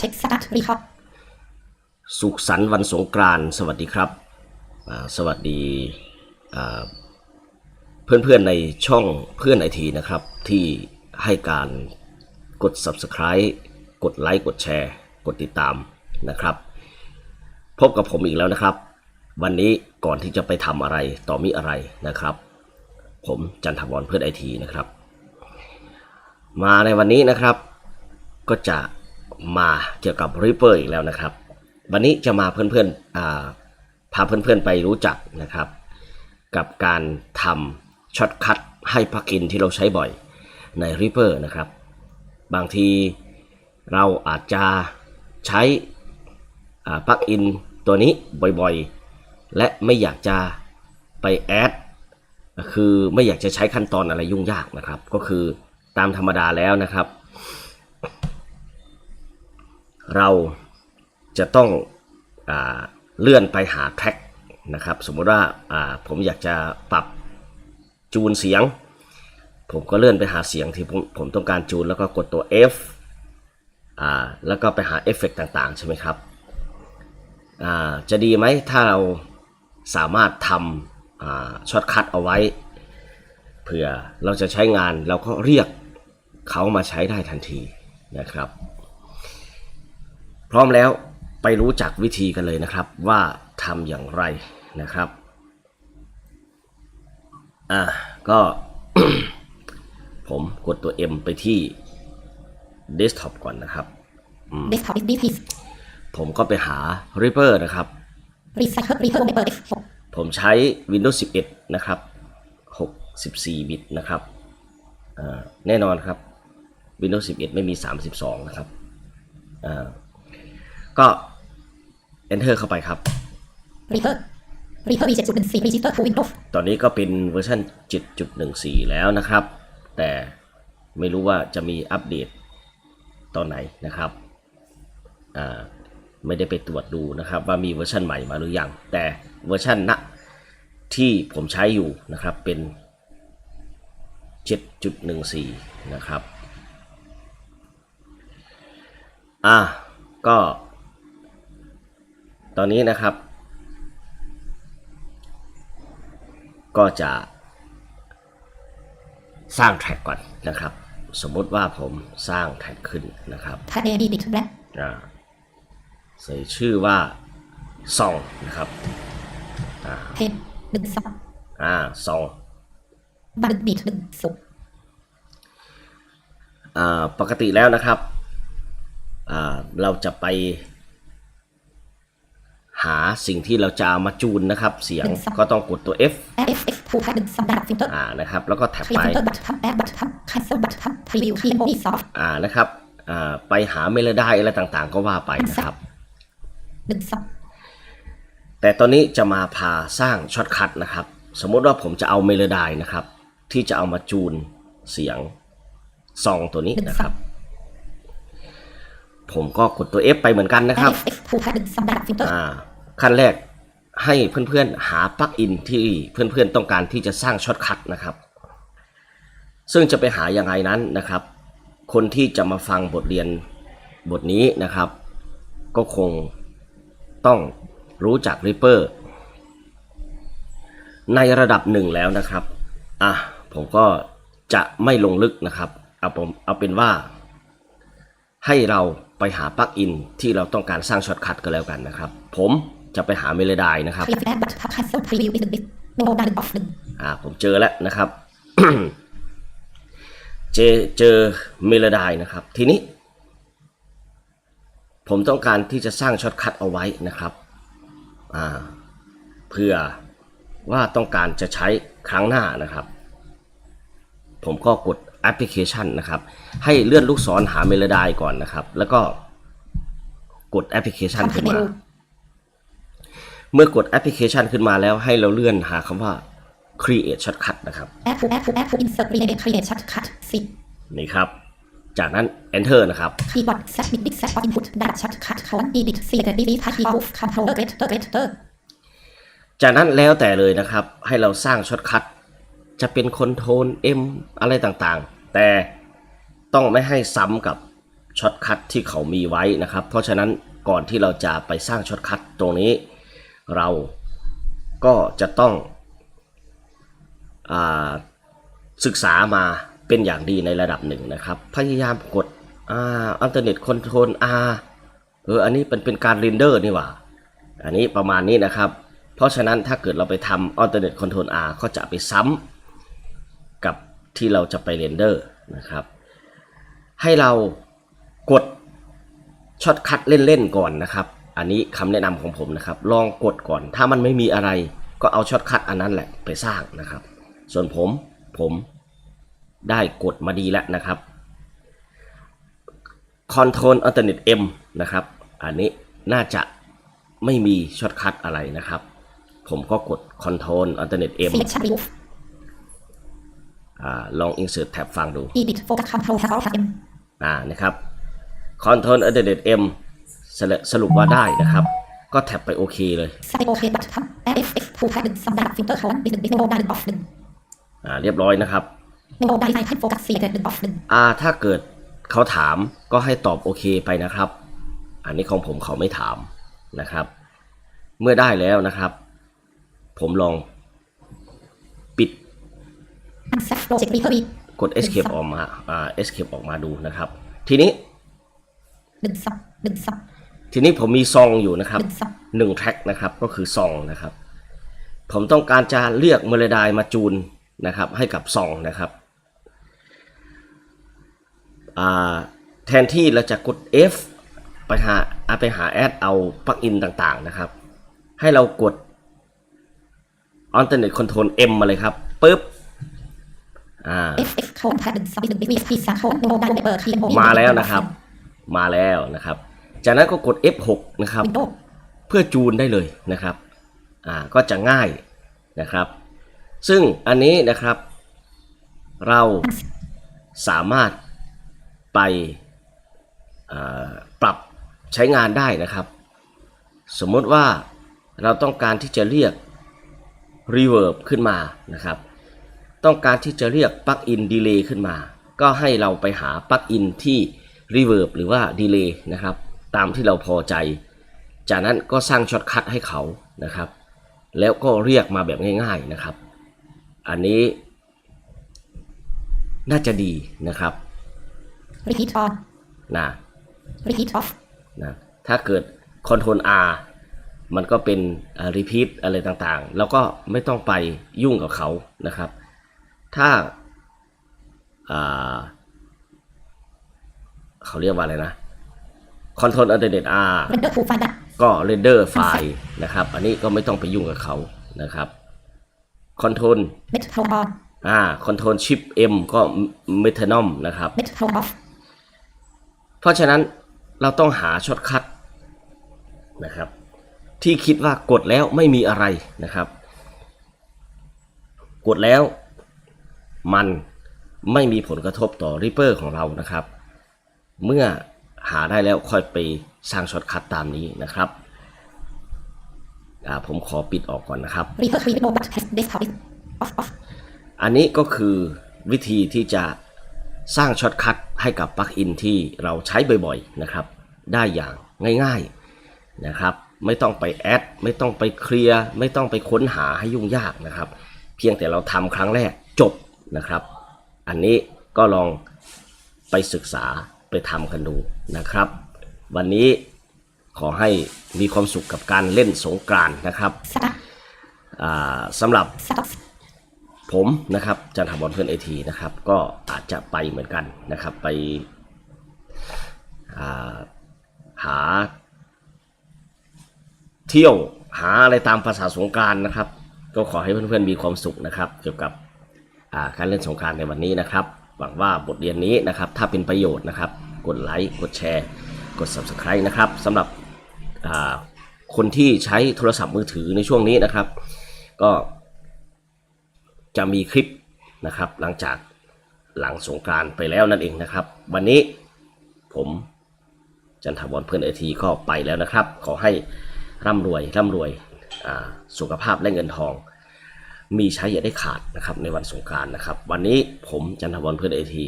เช็คสตาร์ทรีคอร์ดสุขสันต์วันสงกรานต์สวัสดีครับสวัสดีเพื่อนๆในช่องเพื่อนไอทีนะครับ ที่ให้การกด Subscribe กดไลค์กดแชร์ กดติดตามนะครับ พบกับผมอีกแล้วนะครับ วันนี้ก่อนที่จะไปทำอะไรต่อมีอะไรนะครับ ผมจันทวรเพื่อนไอทีนะครับ มาในวันนี้นะครับก็จะ มาเกี่ยวกับ Reaper อีกแล้วนะครับ วันนี้จะมาเพื่อนๆอ่าพาเพื่อนๆไปรู้จักนะครับ กับการทำช็อตคัทให้ปลั๊กอินที่เราใช้บ่อยใน Reaper นะครับ บางทีเราอาจจะใช้อ่าปลั๊กอินตัวนี้บ่อยๆ และไม่อยากจะไปแอดคือไม่อยากจะใช้ขั้นตอนอะไรยุ่งยากนะครับ ก็คือตามธรรมดาแล้วนะครับ เราจะต้องอเลื่อนไปหาแท็กนะครับ สมมุติว่าอ่าผมอยากจะปรับจูนเสียง ผมก็เลื่อนไปหาเสียงที่ผมผมต้องการจูนแล้วก็กดตัว F อ่าแล้วก็ไปหาเอฟเฟกต่างๆ ใช่ไหมครับอ่าจะดีไหมถ้าเราสามารถทำอ่าช็อตคัทเอาไว้เผื่อเราจะใช้งานเราก็เรียกเขามาใช้ได้ทันทีนะครับ พร้อมแล้วไปรู้จักวิธีกันเลยนะครับว่าทำอย่างไรนะครับอะก็ผมกดตัว M ไปที่ Desktop ก่อนนะครับเดสก์ท็อปดิสพีผมก็ไปหา Reaper นะครับรีไซเคิลรีเคิลเบอร์ F6 ผมใช้ Windows 11 นะครับ 64 บิตนะครับอ่าแน่นอนครับ Windows 11 ไม่มี 32 นะครับอ่า ก็ Enter เข้าไปครับรีเคิลรีเคิล V7.14 รีจิสเตอร์ทูวินโดว์ตอนนี้ก็เป็นเวอร์ชัน7.14 แล้วนะครับ แต่ไม่รู้ว่าจะมีอัปเดตตอนไหนนะครับอ่าไม่ได้ไปตรวจดูนะครับ ว่ามีเวอร์ชันใหม่มาหรือยัง แต่เวอร์ชันณที่ผมใช้อยู่นะครับเป็น 7.14 นะครับ อะก็ ตอนนี้นะครับ ก็จะสร้างแท็กก่อนนะครับ สมมติว่าผมสร้างแท็กขึ้นนะครับถ้าเดบิตแบล็คอ่าใส่ชื่อว่าซองนะครับเพนหนึ่งสองอ่าซองบันบีทหนึ่งศูนย์อ่าปกติแล้วนะครับอ่าเราจะไป หาสิ่งที่เราจะเอามาจูนนะครับ เสียงก็ต้องกดตัว F แอร์เอฟเอฟทูพันหนึ่งสองดาบฟิลเตอร์อ่านะครับแล้วก็แท็บทรีไปฟิลเตอร์บัตรทำแอร์บัตรทำคันเซิลบัตรทำพรีวิวทีโมดีซอฟต์อ่านะครับอ่าไปหาเมโลดี้อะไรต่างๆ ก็ว่าไปนะครับหนึ่งสองแต่ตอนนี้จะมาพาสร้างช็อตคัทนะครับ สมมติว่าผมจะเอาเมโลดี้นะครับ ที่จะเอามาจูนเสียงซองตัวนี้หนึ่งนะสคอรังบผมก็กดตัว F ไปเหมือนกันนะแอครับร์เอฟเอฟทูพันหนึ่งสองดา ขั้นแรกให้เพื่อนๆหาปลั๊กอินที่เพื่อนๆต้องการที่จะสร้างช็อตคัทนะครับ ซึ่งจะไปหายังไงนั้นนะครับ คนที่จะมาฟังบทเรียนบทนี้นะครับ ก็คงต้องรู้จัก Reaper ในระดับหนึ่งแล้วนะครับ อะ ผมก็จะไม่ลงลึกนะครับ เอาผมเอาเป็นว่า ให้เราไปหาปลั๊กอินที่เราต้องการสร้างช็อตคัทก็แล้วกันนะครับ ผม จะไปหาเมโลดี้นะครับพรีฟิลแอร์บัตรทำคันเซิลพรีวิวหนึ่งบิตเมโลดาหนึ่งออฟหนึ่งอ่าผมเจอแล้วนะครับ เจอเจอเมโลดี้นะครับ ทีนี้ ผมต้องการที่จะสร้างช็อตคัทเอาไว้นะครับอ่าเพื่อว่าต้องการจะใช้ครั้งหน้านะครับ ผมก็กดแอปพลิเคชันนะครับ ให้เลื่อนลูกศรหาเมโลดี้ก่อนนะครับ แล้วก็กดแอปพลิเคชันทำขึ้นเมมานู เมื่อกดแอปพลิเคชันขึ้นมาแล้วให้เราเลื่อนหาคำว่า create shortcut นะครับแอร์ทูแอร์ทูแอร์ทูอินเสิร์ตรีเนมครีเอทชัดคัทสินี่ครับ จากนั้น enter นะครับคีย์บอร์ดเซตมิดดิกเซตออฟอินพุตดาชัดคัทคอนอีดิทซีเลตดีลีทาคีออฟคันโทรเลอร์เกรเตอร์เกรเตอร์จากนั้นแล้วแต่เลยนะครับ ให้เราสร้างช็อตคัทจะเป็นคอนโทรล M อะไรต่างๆ แต่ต้องไม่ให้ซ้ำกับช็อตคัทที่เขามีไว้นะครับ เพราะฉะนั้นก่อนที่เราจะไปสร้างช็อตคัทตรงนี้ เราก็จะต้องอศึกษามาเป็นอย่างดีในระดับหนึ่งนะครับ พยายามกดอ่าอัลเทอร์เน็ตคอนโทรล R เอออันนี้เป็นเป็นการเรนเดอร์นี่หว่า อันนี้ประมาณนี้นะครับ เพราะฉะนั้นถ้าเกิดเราไปทำ alternate control R ก็จะไปซ้ำกับที่เราจะไปเรนเดอร์นะครับ ให้เรากดช็อตคัทเล่นๆก่อนนะครับ อันนี้คำแนะนำของผมนะครับ ลองกดก่อน ถ้ามันไม่มีอะไร ก็เอาช็อตคัทอันนั้นแหละไปสร้างนะครับ ส่วนผมผมได้กดมาดีแล้วนะครับ Control Alternate M นะครับ อันนี้น่าจะไม่มีช็อตคัทอะไรนะครับ ผมก็กด Control Alternate M Selection remove อ่าลอง Insert Tab ฟังดู edit focus control has all M อ่านะครับ Control Alternate M สรุปสรุปว่าได้นะครับ ก็แท็บไปโอเคเลย Set OK บัตรทำ FX ผู้แทนหนึ่งสำหรับฟิลเตอร์เขาหนึ่งบิ๊กโนได้หนึ่งออฟหนึ่งอ่าเรียบร้อยนะครับโนได้ไซน์โฟกัสซีเหนึ่งออฟหนึ่งอ่าถ้าเกิดเขาถามก็ให้ตอบโอเคไปนะครับ อันนี้ของผมเขาไม่ถามนะครับ เมื่อได้แล้วนะครับ ผมลองปิดอันเซ็ตโปรเจกต์รีเทอร์บีกด escape ออกมาอ่า escape ออกมาดูนะครับ ทีนี้หนึ่งซับหนึ่งซับ ทีนี้ผมมีซองอยู่นะครับหนึ่งซับหนึ่งแทร็กนะครับก็คือซองนะครับ ผมต้องการจะเลือกเมโลดายมาจูนนะครับ ให้กับซองนะครับอ่าแทนที่เราจะกด F ไปหาอ่าไปหาแอดเอาปลั๊กอินต่างๆนะครับ ให้เรากด Alternate Control M มาเลยครับปึ๊บอ่า FX โคนแทนหนึ่งซับหนึ่งบิ๊กวีพีซังโคนโนได้เบอร์คีโมมาแล้วนะครับ มาแล้วนะครับ จากนั้นก็กด F6 นะครับวินโดว์เพื่อจูนได้เลยนะครับอ่าก็จะง่ายนะครับ ซึ่งอันนี้นะครับ เราสามารถไปอ่าปรับใช้งานได้นะครับ สมมติว่าเราต้องการที่จะเรียก reverb ขึ้นมานะครับ ต้องการที่จะเรียกปลั๊กอินดีเลย์ขึ้นมา ก็ให้เราไปหาปลั๊กอินที่ reverb หรือว่าดีเลย์นะครับ ตามที่เราพอใจ จากนั้นก็สร้างช็อตคัทให้เขานะครับ แล้วก็เรียกมาแบบง่าย ๆนะครับ อันนี้น่าจะดีนะครับรีพีทออนนะรีพีทออฟนะถ้าเกิด Ctrl R มันก็เป็นอ่า repeat อะไรต่างๆ แล้วก็ไม่ต้องไปยุ่งกับเขานะครับ ถ้าอ่าเขาเรียกว่าอะไรนะ Ctrl Alternate R เรนเดอร์ทูไฟล์ดัตก็ render ไฟล์นะครับ อันนี้ก็ไม่ต้องไปยุ่งกับเขานะครับ Control เมทโทนออน อ่า Control Shift M ก็ Metronome นะครับ เมทโทนออฟเพราะฉะนั้นเราต้องหาช็อตคัทนะครับ ที่คิดว่ากดแล้วไม่มีอะไรนะครับ กดแล้วมันไม่มีผลกระทบต่อ Reaper ของเรานะครับ เมื่อ หาได้แล้วค่อยไปสร้างช็อตคัทตามนี้นะครับอ่าผมขอปิดออกก่อนนะครับรีเทอร์คีโมบัตเทสเดสก์ท็อปออฟออฟอันนี้ก็คือวิธีที่จะสร้างช็อตคัทให้กับปลั๊กอินที่เราใช้บ่อยๆนะครับ ได้อย่างง่ายๆนะครับ ไม่ต้องไปแอด ไม่ต้องไปเคลียร์ ไม่ต้องไปค้นหาให้ยุ่งยากนะครับ เพียงแต่เราทำครั้งแรกจบนะครับ อันนี้ก็ลองไปศึกษา ไปทำกันดูนะครับ วันนี้ขอให้มีความสุขกับการเล่นสงกรานต์นะครับสตาร์อ่าสำหรับสต็อปผมนะครับจันทบอลเพื่อนไอทีนะครับ ก็อาจจะไปเหมือนกันนะครับ ไปอ่าหา เที่ยวหาอะไรตามภาษาสงกรารนะครับ ก็ขอให้เพื่อนๆมีความสุขนะครับ เกี่ยวกับอ่าการเล่นสงกรารในวันนี้นะครับ หวังว่าบทเรียนนี้นะครับ ถ้าเป็นประโยชน์นะครับ กดไลค์กดแชร์ กด subscribe นะครับสำหรับคนที่ใช้โทรศัพท์มือถือในช่วงนี้นะครับ ก็จะมีคลิปนะครับ หลังจากหลังสงกานต์ไปแล้วนั่นเองนะครับ วันนี้ผมจันทบอลเพื่อนไอทีก็ไปแล้วนะครับ ขอให้ร่ำรวยร่ำรวยสุขภาพและเงินทอง มีใช้อย่าได้ขาดนะครับในวันสงการนะครับ วันนี้ผมจันทบอลเพื่อนไอที